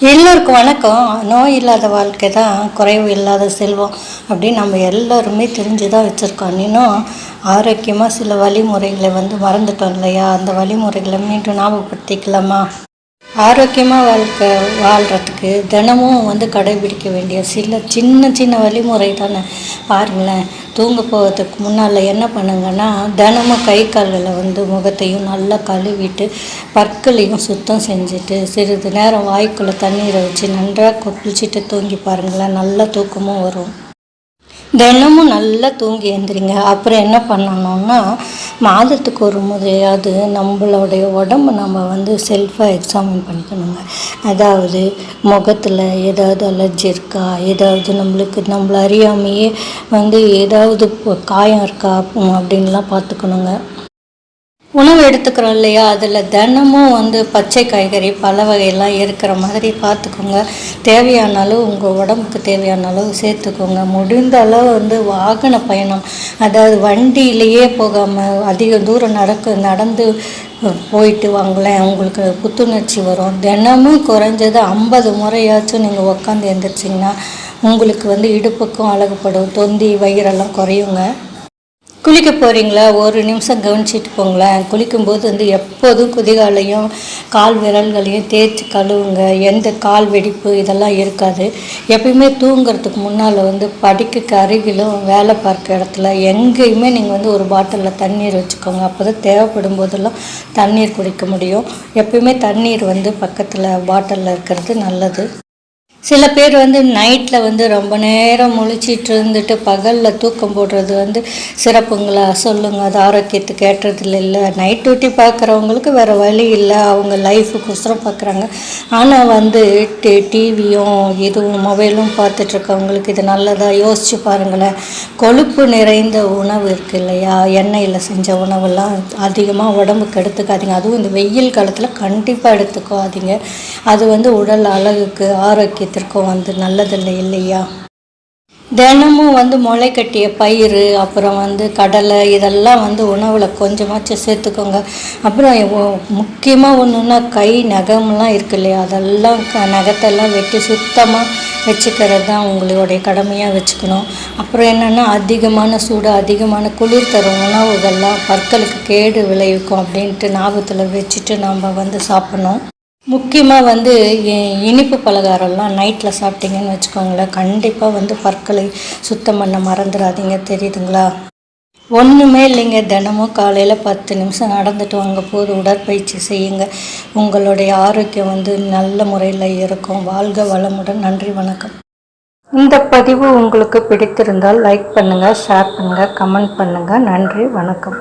எல்லோருக்கும் வணக்கம். நோய் இல்லாத வாழ்க்கை தான் குறைவு இல்லாத செல்வம் அப்படின்னு நம்ம எல்லோருமே தெரிஞ்சு தான் வச்சுருக்கோம். இன்னும் ஆரோக்கியமாக சில வழிமுறைகளை வந்து மறந்துட்டோம் இல்லையா? அந்த வழிமுறைகளை மீண்டும் ஞாபகப்படுத்திக்கலாமா? ஆரோக்கியமாக வாழ்க்கை வாழ்கிறதுக்கு தினமும் வந்து கடைபிடிக்க வேண்டிய சில சின்ன சின்ன வழிமுறை தானே. பாருங்களேன். தூங்க போகிறதுக்கு முன்னால் என்ன பண்ணுங்கன்னா தினமும் கை கால்களை வந்து முகத்தையும் நல்லா கழுவிட்டு பற்களையும் சுத்தம் செஞ்சுட்டு சிறிது நேரம் வாய்க்குள்ளே தண்ணீரை வச்சு நன்றாக குளிச்சுட்டு தூங்கி பாருங்களேன். நல்ல தூக்கமும் வரும். தினமும் நல்லா தூங்கி எழுந்திரிங்க அப்புறம் என்ன பண்ணணும்னா மாதத்துக்கு ஒரு முறையாவது நம்மளுடைய உடம்பு நம்ம வந்து செல்ஃபாக எக்ஸாமின் பண்ணிக்கணுங்க. அதாவது முகத்தில் ஏதாவது அலர்ஜி இருக்கா? ஏதாவது நம்மளுக்கு நம்மள அறியாமையே வந்து ஏதாவது காயம் இருக்கா? அப்படின்லாம் பார்த்துக்கணுங்க. உணவு எடுத்துக்கிறோம் இல்லையா? அதில் தினமும் வந்து பச்சை காய்கறி பல வகையெல்லாம் இருக்கிற மாதிரி பார்த்துக்கோங்க. தேவையான அளவு உங்கள் உடம்புக்கு தேவையான அளவு சேர்த்துக்கோங்க. முடிந்த அளவு வந்து வாகன பயணம் அதாவது வண்டியிலேயே போகாமல் அதிக தூரம் நடக்க நடந்து போயிட்டு வாங்களேன் உங்களுக்கு புத்துணர்ச்சி வரும். தினமும் குறைஞ்சது ஐம்பது முறையாச்சும் நீங்கள் உக்காந்து எழுந்திரிச்சிங்கன்னா உங்களுக்கு வந்து இடுப்புக்கும் அழகுப்படும். தொந்தி வயிறெல்லாம் குறையுங்க. குளிக்க போகிறீங்களா ஒரு நிமிஷம் கவனிச்சிட்டு போங்களேன். குளிக்கும்போது வந்து எப்போதும் குதிகாலையும் கால் விரல்களையும் தேய்ச்சி கழுவுங்க. எந்த கால் வெடிப்பு இதெல்லாம் இருக்காது. எப்பயுமே தூங்குறதுக்கு முன்னால் வந்து படிக்கக்கு அருகிலும் வேலை பார்க்க இடத்துல எங்கேயுமே நீங்கள் வந்து ஒரு பாட்டிலில் தண்ணீர் வச்சுக்கோங்க. அப்போ தான் தேவைப்படும் போதெல்லாம் தண்ணீர் குடிக்க முடியும். எப்பயுமே தண்ணீர் வந்து பக்கத்தில் பாட்டிலில் இருக்கிறது நல்லது. சில பேர் வந்து நைட்டில் வந்து ரொம்ப நேரம் முழிச்சிட்டு இருந்துட்டு பகலில் தூக்கம் போடுறது வந்து சிறப்புங்களா? சொல்லுங்க. அது ஆரோக்கியத்துக்கு ஏற்றதில்ல இல்லை. நைட் டியூட்டி பார்க்குறவங்களுக்கு வேறு வழி இல்லை. அவங்க லைஃபுக்கோசரம் பார்க்குறாங்க ஆனால் வந்து டி டிவியும் இதுவும் மொபைலும் பார்த்துட்ருக்கவங்களுக்கு இது நல்லதாக யோசித்து பாருங்களேன். கொழுப்பு நிறைந்த உணவு இருக்குது இல்லையா? எண்ணெயில் செஞ்ச உணவெல்லாம் அதிகமாக உடம்புக்கு எடுத்துக்காதீங்க. அதுவும் இந்த வெயில் காலத்தில் கண்டிப்பாக எடுத்துக்காதீங்க. அது வந்து உடல் அழகுக்கு ஆரோக்கியத்துக்கு வயிற்றுக்கும் வந்து நல்லதில்லை இல்லையா? தினமும் வந்து முளை கட்டிய பயிர் அப்புறம் வந்து கடலை இதெல்லாம் வந்து உணவில் கொஞ்சமாச்சும் சேர்த்துக்கோங்க. அப்புறம் முக்கியமாக ஒன்றுன்னா கை நகம்லாம் இருக்கு இல்லையா? அதெல்லாம் க நகத்தெல்லாம் வெட்டி சுத்தமாக வச்சுக்கிறது தான் உங்களுடைய கடமையாக வச்சுக்கணும். அப்புறம் என்னென்னா அதிகமான சூடு அதிகமான குளிர் தரும் உணவுகள்லாம் பற்களுக்கு கேடு விளைவிக்கும் அப்படின்ட்டு ஞாபகத்தில் வச்சுட்டு நம்ம வந்து சாப்பிட்ணும். முக்கியமாக வந்து இனிப்பு பலகாரம்லாம் நைட்டில் சாப்பிட்டீங்கன்னு வச்சுக்கோங்களேன். கண்டிப்பாக வந்து பற்களை சுத்தம் பண்ண மறந்துடாதீங்க. தெரியுதுங்களா? ஒன்றுமே இல்லைங்க. தினமும் காலையில் பத்து நிமிஷம் நடந்துட்டு வாங்க. போது உடற்பயிற்சி செய்யுங்க. உங்களுடைய ஆரோக்கியம் வந்து நல்ல முறையில் இருக்கும். வாழ்க வளமுடன். நன்றி வணக்கம். இந்த பதிவு உங்களுக்கு பிடித்திருந்தால் லைக் பண்ணுங்கள் ஷேர் பண்ணுங்கள் கமெண்ட் பண்ணுங்கள் நன்றி வணக்கம்.